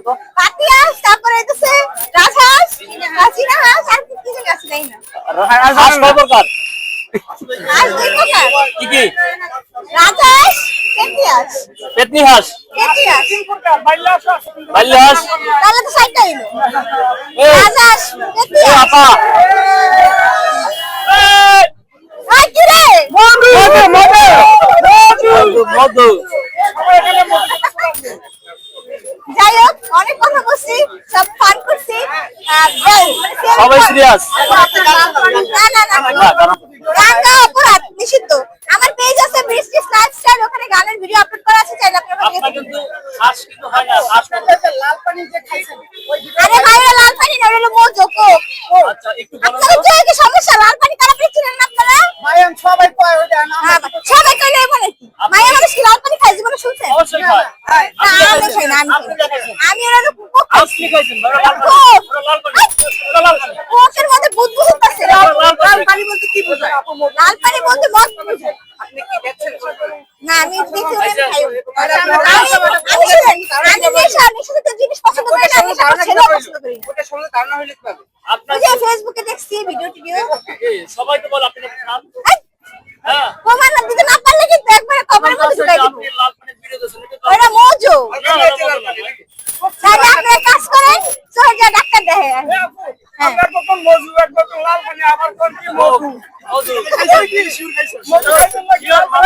তারপরে হইতেছে রাজহাঁস রাচিনা হাঁস আর কি কি জানি আছে জানি না। হাঁস কয় প্রকার? হাঁস দুই প্রকার। কি কি? রাজহাঁস পেতনি হাঁস বাল্য হাঁস তাহলে তো সাইডটা হইল রাজহাঁস এই পেতিয়াস আপা। এই, কি রে? মধু। কথা বলছি সব ফান করছি। সবাই serious? না না না গান গাওয়া অপরাধ নিষিদ্ধ। আমার পেজ আছে বৃষ্টিস লাইফস্টাইল ওখানে গানের ভিডিও আপলোড করা আছে চাইলে আপনারা আপনার কিন্তু হাঁস কিন্তু হয় না হাঁস কত? আরে ভাই লাল পানি না ওটা হলো জোকো আচ্ছা একটু বলেন আপনাদের তো। কি সমস্যা? লাল পানি কারা পেয়ে চিনেন না আপনারা? সবাই কয় ওটা? না হ্যাঁ, সবাই কইলে এমন কি মায়া মানুষ কি লাল খাই শুনছেন? আমি আমি আমি তো কি কোকের মধ্যে বুদ বুদ আছে লাল পানি বলতে কি বোঝায়? লাল পানি বলতে মদ বুঝায়। আপনি কি দেখছেন? না আমি দেখি আচ্ছা। খাই আরে আমি আমি আমি নেশা নেশা জাতীয় জিনিস পছন্দ করি না নেশা ছেলে পছন্দ করি ওটা শুনলে ধারণা হইলে আপনার ওই ফেসবুকে দেখছি ভিডিও টিডিও সবাই তো বলে আপনি নাকি খান হ্যাঁ প্রমাণ না দিতে না পারলে কিন্তু একবারে কবরের দিব ওটা মজো। তাহলে আপনি কাজ করেন চলে যা ডাক্তার দেখে হ্যাঁ আপনার কখন মজু এক বোতল লাল পানি আবার কোন কি মজু আপনার